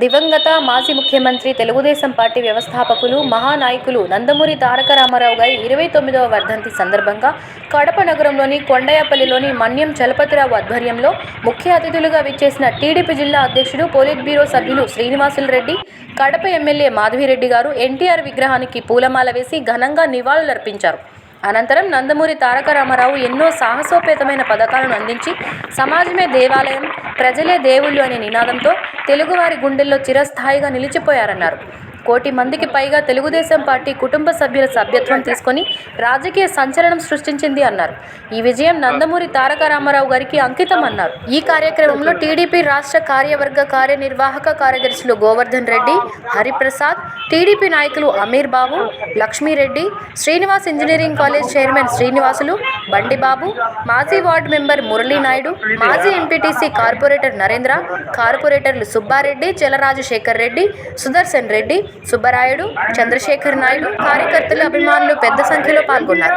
దివంగత మాజీ ముఖ్యమంత్రి తెలుగుదేశం పార్టీ వ్యవస్థాపకులు మహానాయకులు నందమూరి తారక రామారావు గారి ఇరవై తొమ్మిదవ వర్ధంతి సందర్భంగా కడప నగరంలోని కొండయాపల్లిలోని మన్యం చలపతిరావు ఆధ్వర్యంలో ముఖ్య అతిథులుగా విచ్చేసిన టీడీపీ జిల్లా అధ్యక్షుడు పోలిట్ బ్యూరో సభ్యులు శ్రీనివాసులు రెడ్డి కడప ఎమ్మెల్యే మాధవిరెడ్డి గారు ఎన్టీఆర్ విగ్రహానికి పూలమాల వేసి ఘనంగా నివాళులర్పించారు. అనంతరం నందమూరి తారక రామారావు ఎన్నో సాహసోపేతమైన పథకాలను అందించి సమాజమే దేవాలయం ప్రజలే దేవుళ్ళు అనే నినాదంతో తెలుగువారి గుండెల్లో చిరస్థాయిగా నిలిచిపోయారన్నారు. కోటి మందికి పైగా తెలుగుదేశం పార్టీ కుటుంబ సభ్యుల సభ్యత్వం తీసుకొని రాజకీయ సంచలనం సృష్టించింది అన్నారు. ఈ విజయం నందమూరి తారక రామారావు గారికి అంకితం అన్నారు. ఈ కార్యక్రమంలో టీడీపీ రాష్ట్ర కార్యవర్గ కార్యనిర్వాహక కార్యదర్శులు గోవర్ధన్ రెడ్డి హరిప్రసాద్ టీడీపీ నాయకులు Amir Babu Lakshmireddy Srinivas engineering college chairman Srinivasulu Bandibabu మాజీ వార్డు మెంబర్ మురళీనాయుడు మాజీ ఎంపీటీసీ కార్పొరేటర్ నరేంద్ర కార్పొరేటర్లు సుబ్బారెడ్డి చెలరాజశేఖర్ రెడ్డి సుదర్శన్ రెడ్డి సుబ్బరాయుడు చంద్రశేఖర్ నాయుడు కార్యకర్తలు అభిమానులు పెద్ద సంఖ్యలో పాల్గొన్నారు.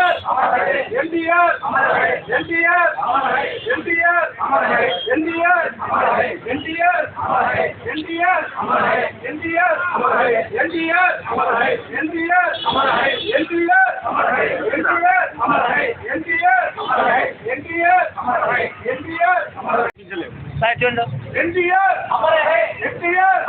ఎన్టీఆర్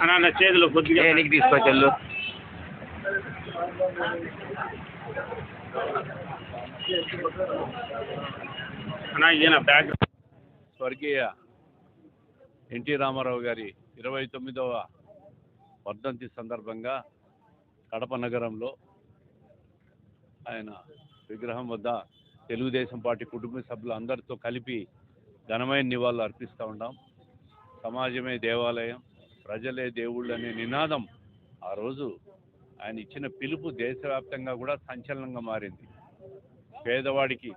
అన్న అన్న చేతులు కొద్దిగా నీకు తీసుకొచ్చెళ్ళు అన్న ఈయన బ్యాగ్. స్వర్గీయ ఎన్టీ రామారావు గారి ఇరవై తొమ్మిదవ వర్ధంతి సందర్భంగా కడప నగరంలో ఆయన విగ్రహం వద్ద తెలుగుదేశం పార్టీ కుటుంబ సభ్యులు అందరితో కలిపి ఘనమైన నివాళులు అర్పిస్తూ ఉన్నాం. సమాజమే దేవాలయం. ప్రజలే దేవుళ్ళు అనే నినాదం. ఆ రోజు ఆయన ఇచ్చిన పిలుపు దేశవ్యాప్తంగా కూడా సంచలనంగా మారింది. పేదవాడికి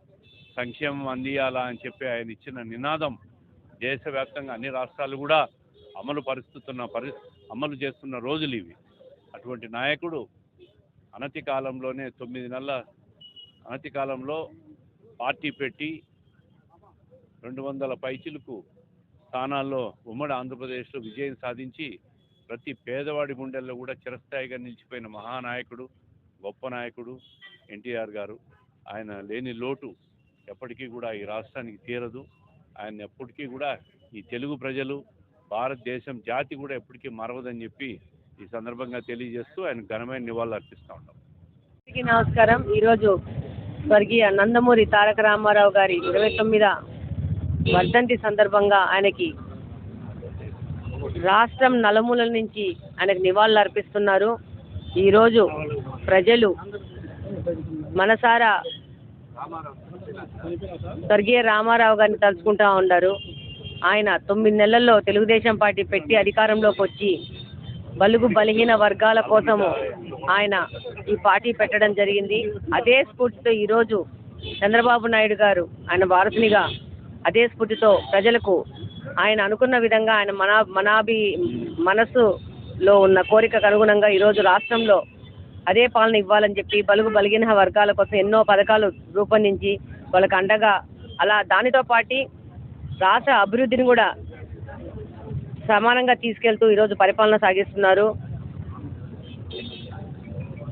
సంక్షేమం అందియాలా అని చెప్పి ఆయన ఇచ్చిన నినాదం దేశవ్యాప్తంగా అన్ని రాష్ట్రాలు కూడా అమలు పరుస్తున్న పరి అమలు చేస్తున్న రోజులు ఇవి. అటువంటి నాయకుడు అనతి కాలంలోనే తొమ్మిది నెలల అనతి కాలంలో పార్టీ పెట్టి రెండు వందల పైచిలకు స్థానాల్లో ఉమ్మడి ఆంధ్రప్రదేశ్లో విజయం సాధించి ప్రతి పేదవాడి గుండెల్లో కూడా చిరస్థాయిగా నిలిచిపోయిన మహానాయకుడు గొప్ప నాయకుడు ఎన్టీఆర్ గారు. ఆయన లేని లోటు ఎప్పటికీ కూడా ఈ రాష్ట్రానికి తీరదు. ఆయన ఎప్పటికీ కూడా ఈ తెలుగు ప్రజలు భారతదేశం జాతి కూడా ఎప్పటికీ మరవదని చెప్పి ఈ సందర్భంగా తెలియజేస్తూ ఆయన ఘనమైన నివాళులు అర్పిస్తూ ఉంటాం నమస్కారం. ఈరోజు స్వర్గీయ నందమూరి తారక రామారావు గారి ఇరవై తొమ్మిద వర్ధంతి సందర్భంగా ఆయనకి రాష్ట్రం నలుమూలల నుంచి ఆయనకు నివాళులు అర్పిస్తున్నారు. ఈరోజు ప్రజలు మనసారా స్వర్గీయ రామారావు గారిని తలుచుకుంటా ఉన్నారు. ఆయన తొమ్మిది నెలల్లో తెలుగుదేశం పార్టీ పెట్టి అధికారంలోకి వచ్చి బలుగు బలహీన వర్గాల కోసము ఆయన ఈ పార్టీ పెట్టడం జరిగింది. అదే స్ఫూర్తితో ఈరోజు చంద్రబాబు నాయుడు గారు ఆయన వారసునిగా అదే స్ఫూర్తితో ప్రజలకు ఆయన అనుకున్న విధంగా ఆయన మన మనాభి మనస్సులో ఉన్న కోరికకు అనుగుణంగా ఈరోజు రాష్ట్రంలో అదే పాలన ఇవ్వాలని చెప్పి బలుగు బలిగిన వర్గాల కోసం ఎన్నో పథకాలు రూపొందించి వాళ్ళకు అండగా అలా దానితో పాటు రాష్ట్ర అభివృద్ధిని కూడా సమానంగా తీసుకెళ్తూ ఈరోజు పరిపాలన సాగిస్తున్నారు.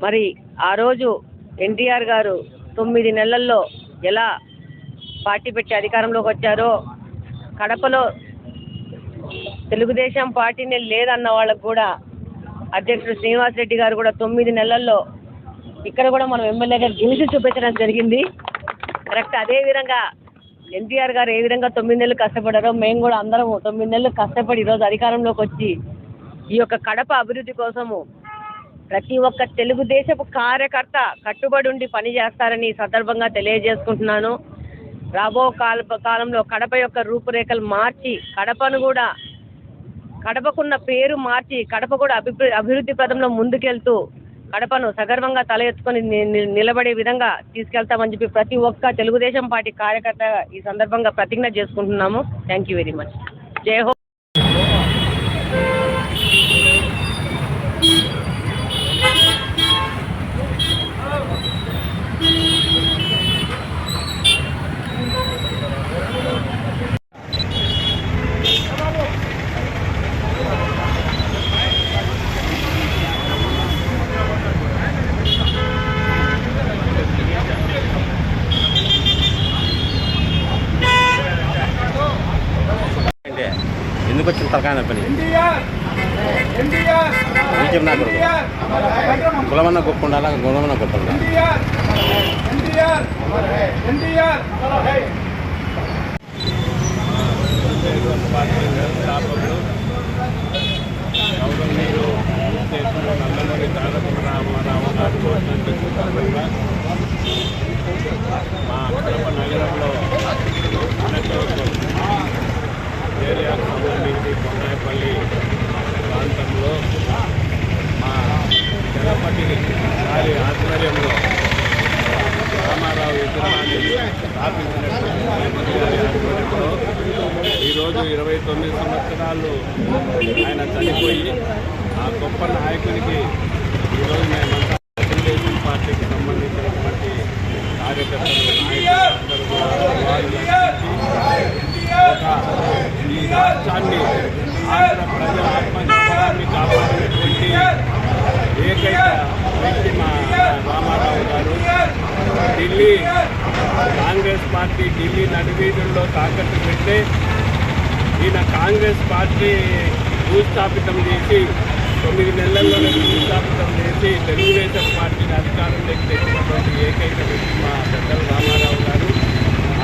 మరి ఆ రోజు ఎన్టీఆర్ గారు తొమ్మిది నెలల్లో ఎలా పార్టీ పెట్టి అధికారంలోకి వచ్చారో కడపలో తెలుగుదేశం పార్టీనే లేదన్న వాళ్ళకు కూడా అధ్యక్షుడు శ్రీనివాస్ రెడ్డి గారు కూడా తొమ్మిది నెలల్లో ఇక్కడ కూడా మనం ఎమ్మెల్యేగా గెలిచి చూపించడం జరిగింది. కరెక్ట్ అదే విధంగా ఎన్టీఆర్ గారు ఏ విధంగా తొమ్మిది నెలలు కష్టపడారో మేము కూడా అందరం తొమ్మిది నెలలు కష్టపడి ఈరోజు అధికారంలోకి వచ్చి ఈ యొక్క కడప అభివృద్ధి కోసము ప్రతి ఒక్క తెలుగుదేశపు కార్యకర్త కట్టుబడి ఉండి పని చేస్తారని సందర్భంగా తెలియజేసుకుంటున్నాను. రాబో కాల కాలంలో కడప యొక్క రూపురేఖలు మార్చి కడపను కూడా కడపకున్న పేరు మార్చి కడప కూడా అభివృద్ధి అభివృద్ధి పదంలో ముందుకెళ్తూ కడపను సగర్వంగా తల ఎత్తుకొని నిలబడే విధంగా తీసుకెళ్తామని చెప్పి ప్రతి ఒక్క తెలుగుదేశం పార్టీ కార్యకర్త ఈ సందర్భంగా ప్రతిజ్ఞ చేసుకుంటున్నాము. థ్యాంక్ యూ వెరీ మచ్ జై హో ఎందుకు వచ్చిన తలకాయ పని ఎన్టీఆర్ నాకు కులమన్న గొప్ప ఉండాలా గుణమన్న గొప్ప ఉండాలి ఎన్టీఆర్ ఎన్టీఆర్ ఎన్టీఆర్ వ్యవస్థాపకులు గౌరవనీయులు ఉత్తేజులు నందమూరి తారక రామారావు గారు వర్ధంతి సందర్భంగా మా కడప నగరంలో అనకవరం ఏరియాకు సంబంధించి కొన్నాయపల్లి ప్రాంతంలో మా జగపతి గారి ఆధ్వర్యంలో రామారావు విగ్రహాన్ని స్థాపించినటువంటి గారి ఆధ్వర్యంలో ఈరోజు ఇరవై తొమ్మిది సంవత్సరాలు ఆయన చనిపోయి ఆ గొప్ప నాయకునికి ఈరోజు మేమంతా తెలుగుదేశం పార్టీకి సంబంధించినటువంటి కార్యకర్తలు నాయకులు ఈ రాష్ట్రాన్ని ఆంధ్ర ప్రజల ఆత్మగౌరవాన్ని కాపాడినటువంటి ఏకైక వ్యక్తి మా రామారావు గారు. ఢిల్లీ కాంగ్రెస్ పార్టీ ఢిల్లీ నడివీధుల్లో తాకట్టు పెడితే ఈయన కాంగ్రెస్ పార్టీ భూస్థాపితం చేసి తొమ్మిది నెలల్లోనే భూస్థాపితం చేసి తెలుగుదేశం పార్టీని అధికారంలోకి తెచ్చినటువంటి ఏకైక వ్యక్తి మా పెద్దల రామారావు గారు.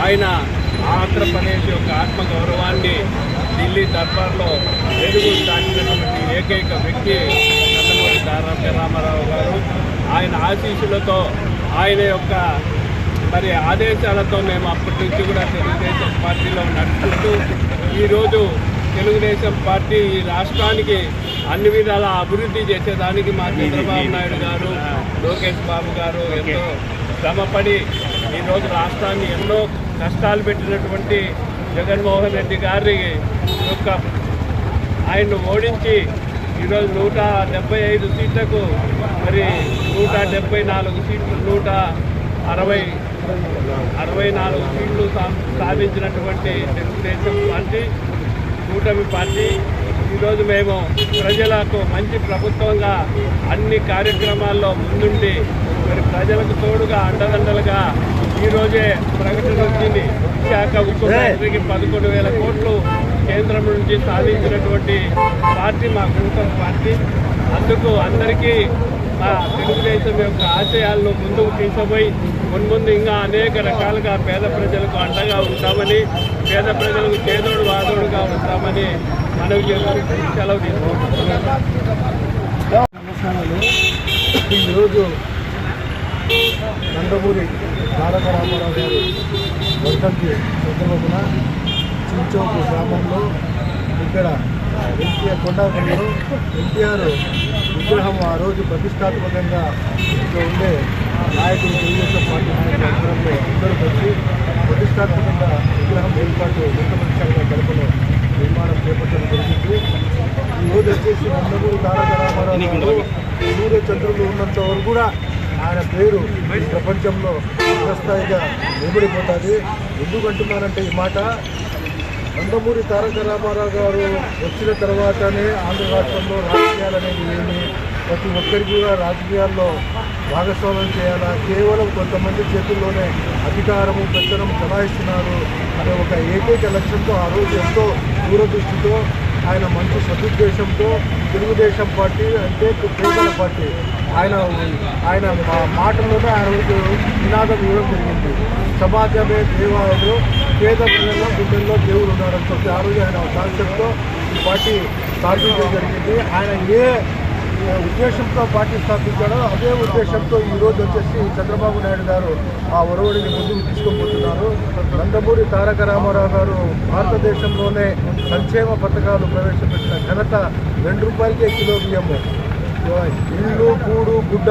ఆయన ఆంధ్రప్రదేశ్ యొక్క ఆత్మగౌరవాన్ని ఢిల్లీ దర్బార్లో వెలుగు దాటినటువంటి ఏకైక వ్యక్తి నందమూరి తారక రామారావు గారు. ఆయన ఆశీస్సులతో ఆయన యొక్క మరి ఆదేశాలతో మేము అప్పటి నుంచి కూడా తెలుగుదేశం పార్టీలో నడుచుకుంటూ ఈరోజు తెలుగుదేశం పార్టీ ఈ రాష్ట్రానికి అన్ని విధాల అభివృద్ధి చేసేదానికి మా చంద్రబాబు నాయుడు గారు లోకేష్ బాబు గారు ఎంతో శ్రమపడి ఈరోజు రాష్ట్రాన్ని ఎన్నో కష్టాలు పెట్టినటువంటి జగన్మోహన్ రెడ్డి గారి యొక్క ఆయన్ను ఓడించి ఈరోజు నూట డెబ్బై ఐదు సీట్లకు మరి నూట డెబ్బై నాలుగు సీట్లు నూట అరవై అరవై నాలుగు సీట్లు సాధించినటువంటి తెలుగుదేశం పార్టీ. కూటమి పార్టీ. ఈరోజు మేము ప్రజలకు మంచి ప్రభుత్వంగా అన్ని కార్యక్రమాల్లో ముందుండి మరి ప్రజలకు తోడుగా అండదండలుగా ఈరోజే ప్రకటన వచ్చింది. విశాఖ ఉక్కు ఫ్యాక్టరీకి పదకొండు వేల కోట్లు కేంద్రం నుంచి సాధించినటువంటి పార్టీ మా కూటమి పార్టీ. అందుకు అందరికీ మా తెలుగుదేశం యొక్క ఆశయాలను ముందుకు తీసుకుపోయి మున్ముందు ఇంకా అనేక రకాలుగా పేద ప్రజలకు అండగా ఉంటామని పేద ప్రజలకు చేదోడు వాదోడుగా ఉంటామని మనవి చేస్తూ సెలవు తీసుకుంటున్నాం ఈరోజు నందమూరి తారక రామారావు గారి వర్ధంతి సందర్భమున చించోకు గ్రామంలో ఇక్కడ ఎన్టీఆర్ కొండాపల్లిలో ఎన్టీఆర్ విగ్రహం ఆ రోజు ప్రతిష్టాత్మకంగా ఇక్కడ ఉండే నాయకులు తెలుగుదేశం పార్టీ నాయకుల అందరూ కలిసి ప్రతిష్టాత్మకంగా విగ్రహం ఏర్పాటు ముఖ్యమంత్రిగా గడపలో నిర్మాణం చేపట్టడం జరిగింది. ఈ రోజు వచ్చేసి నందమూరి తారక రామారావు సూర్య చంద్రులు ఉన్నంత వరకు కూడా ఆయన పేరు ప్రపంచంలో చిరస్థాయిగా నిలబడిపోతుంది ఎందుకంటున్నారంటే ఈ మాట నందమూరి తారక రామారావు గారు వచ్చిన తర్వాతనే ఆంధ్ర రాష్ట్రంలో రాజకీయాలు అనేది ఏమి ప్రతి ఒక్కరికి కూడా రాజకీయాల్లో భాగస్వామ్యం చేయాలా? కేవలం కొంతమంది చేతుల్లోనే అధికారము పెత్తనం చలాయిస్తున్నారు అనే ఒక ఏకైక లక్ష్యంతో ఆ రోజు ఎంతో దూరదృష్టితో ఆయన మంచి సదుద్దేశంతో తెలుగుదేశం పార్టీ అంటే పేదల పార్టీ. ఆయన ఆయన మాటల్లోనే ఆయన నినాదం ఇవ్వడం జరిగింది. సమాజమే దేవాలయం పేద ప్రజల్లో గుండెల్లో దేవుడు ఉన్నాడని చెప్పి ఆ రోజు ఆయన కాన్సెప్ట్తో ఈ పార్టీ స్థాపించడం జరిగింది. ఆయన ఏ ఉద్దేశంతో పార్టీ స్థాపించాడో అదే ఉద్దేశంతో ఈరోజు వచ్చేసి చంద్రబాబు నాయుడు గారు ఆ ఒరవడిని ముందుకు తీసుకుపోతున్నారు. నందమూరి తారక రామారావు గారు భారతదేశంలోనే సంక్షేమ పథకాలు ప్రవేశపెట్టిన ఘనత రెండు రూపాయలకే కిలో బియ్యము ఇల్లు కూడు గుడ్డ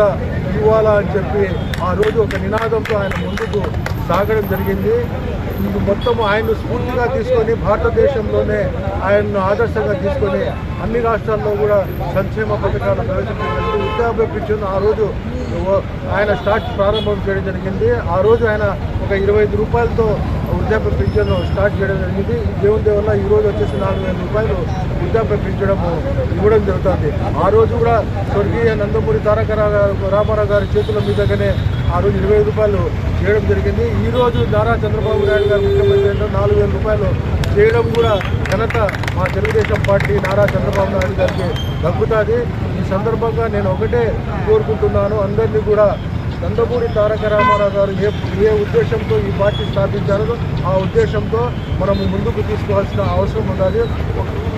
ఇవ్వాలా అని చెప్పి ఆ రోజు ఒక నినాదంతో ఆయన ముందుకు సాగడం జరిగింది. ఇది మొత్తం ఆయన్ను స్ఫూర్తిగా తీసుకొని భారతదేశంలోనే ఆయన్ను ఆదర్శంగా తీసుకొని అన్ని రాష్ట్రాల్లో కూడా సంక్షేమ పథకాలు ప్రవేశపెట్టినట్టు వృద్ధాప్య పింఛన్ ఆ రోజు ఓ- ఆయన స్టార్ట్ ప్రారంభం చేయడం జరిగింది. ఆ రోజు ఆయన ఒక ఇరవై ఐదు రూపాయలతో వృద్ధాప్య పింఛను స్టార్ట్ చేయడం జరిగింది. దేవుని దేవ ఈ రోజు వచ్చేసి నాలుగు వేల రూపాయలు వృద్ధాప్య పింఛడం ఇవ్వడం జరుగుతుంది. ఆ రోజు కూడా స్వర్గీయ నందమూరి తారక రామారావు గారి చేతుల మీదగానే ఆ రోజు ఇరవై ఐదు రూపాయలు చేయడం జరిగింది. ఈ రోజు నారా చంద్రబాబు నాయుడు గారు ముఖ్యమంత్రి అంటే నాలుగు వేల రూపాయలు చేయడం కూడా ఘనత మా తెలుగుదేశం పార్టీ నారా చంద్రబాబు నాయుడు గారికి దక్కుతుంది. ఈ సందర్భంగా నేను ఒకటే కోరుకుంటున్నాను. అందరినీ కూడా నందమూరి తారక రామారావు గారు ఏ ఏ ఉద్దేశంతో ఈ పార్టీ స్థాపించారో ఆ ఉద్దేశంతో మనము ముందుకు తీసుకోవాల్సిన అవసరం ఉండాలి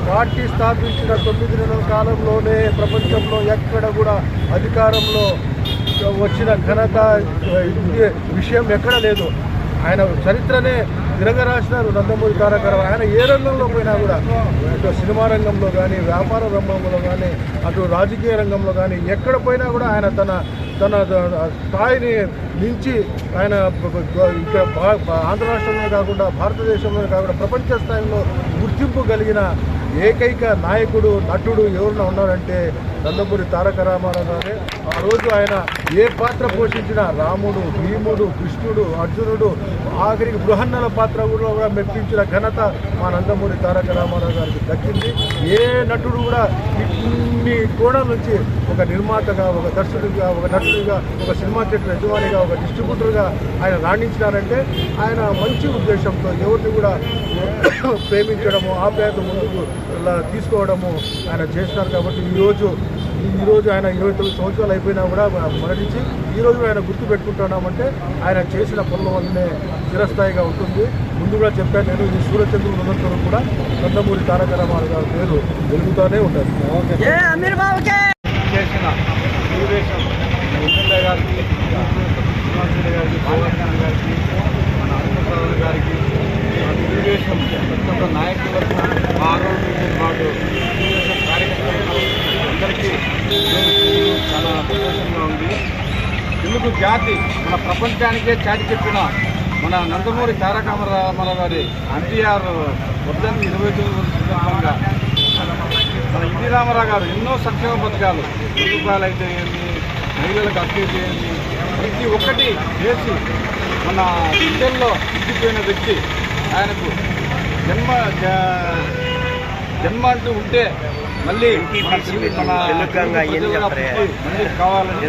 పార్టీ స్థాపించిన తొమ్మిది నెలల కాలంలోనే ప్రపంచంలో ఎక్కడ కూడా అధికారంలో వచ్చిన ఘనత విషయం ఎక్కడ లేదు ఆయన చరిత్రనే తిరగరాసినారు నందమూరి తారక రామారావు. ఆయన ఏ రంగంలో పోయినా కూడా అటు సినిమా రంగంలో కానీ వ్యాపార రంగంలో కానీ అటు రాజకీయ రంగంలో కానీ ఎక్కడ పోయినా కూడా ఆయన తన తన స్థాయిని మించి ఆయన ఇక్కడ ఆంధ్ర రాష్ట్రంలో కాకుండా భారతదేశంలో కాకుండా ప్రపంచ స్థాయిలో గుర్తింపు కలిగిన ఏకైక నాయకుడు నటుడు ఎవరన్నా ఉన్నారంటే నందమూరి తారక రామారావు గారే ఆ రోజు ఆయన ఏ పాత్ర పోషించినా రాముడు భీముడు కృష్ణుడు అర్జునుడు ఆఖరికి బృహన్నల పాత్ర కూడా మెప్పించిన ఘనత మా నందమూరి తారక రామారావు గారికి దక్కింది. ఏ నటుడు కూడా ఇన్ని కోణాల నుంచి ఒక నిర్మాతగా ఒక దర్శకుడిగా ఒక నటుడిగా ఒక సినిమా థియేటర్ యజమానిగా ఒక డిస్ట్రిబ్యూటర్గా ఆయన రాణించినారంటే ఆయన మంచి ఉద్దేశంతో ఎవరిని కూడా ప్రేమించడము ఆప్యాయత ముందుకు తీసుకోవడము ఆయన చేస్తున్నారు కాబట్టి ఈరోజు ఈరోజు ఆయన ఇరవై తొమ్మిది సంవత్సరాలు అయిపోయినా కూడా మరణించి ఈరోజు ఆయన గుర్తు పెట్టుకుంటున్నామంటే ఆయన చేసిన పనుల వల్లనే చిరస్థాయిగా ఉంటుంది. ముందు కూడా చెప్పాను నేను ఈ సూర్యచంద్రుడు ఉన్నంతరం కూడా నందమూరి తారక రామారావు గారి పేరు వెలుగుతూనే ఉంటుంది. చేసిన తెలుగుదేశం ఎమ్మెల్యే గారికి శ్రీనివాసరెడ్డి గారికి బాలకృష్ణ గారికి మన హనుమంతరావు గారికి మన తెలుగుదేశం ప్రతి నాయకులకు మా ఆరోగ్యంతో పాటు తెలుగుదేశం కార్యకర్తలకు అందరికీ ఈరోజు చాలా సంతోషంగా ఉంది తెలుగు జాతి మన ప్రపంచానికే చాటి చెప్పిన మన నందమూరి తారకామరామల గారి ఎన్టీఆర్ వద్దని ఇరవై తొమ్మిది సందర్భంగా మన ఎన్టీ రామారావు గారు ఎన్నో సంక్షేమ పథకాలు రూపాయలు అయితే ఏంటి మహిళలకు హక్కు చేయండి ప్రతి ఒక్కటి చేసి మన గుండెల్లో ఇంటిపోయిన వ్యక్తి ఆయనకు జన్మ జన్మ అంటూ ఉంటే మళ్ళీ మన తెలుగు- మన ప్రజలుగా పుట్టి మళ్ళీ కావాలని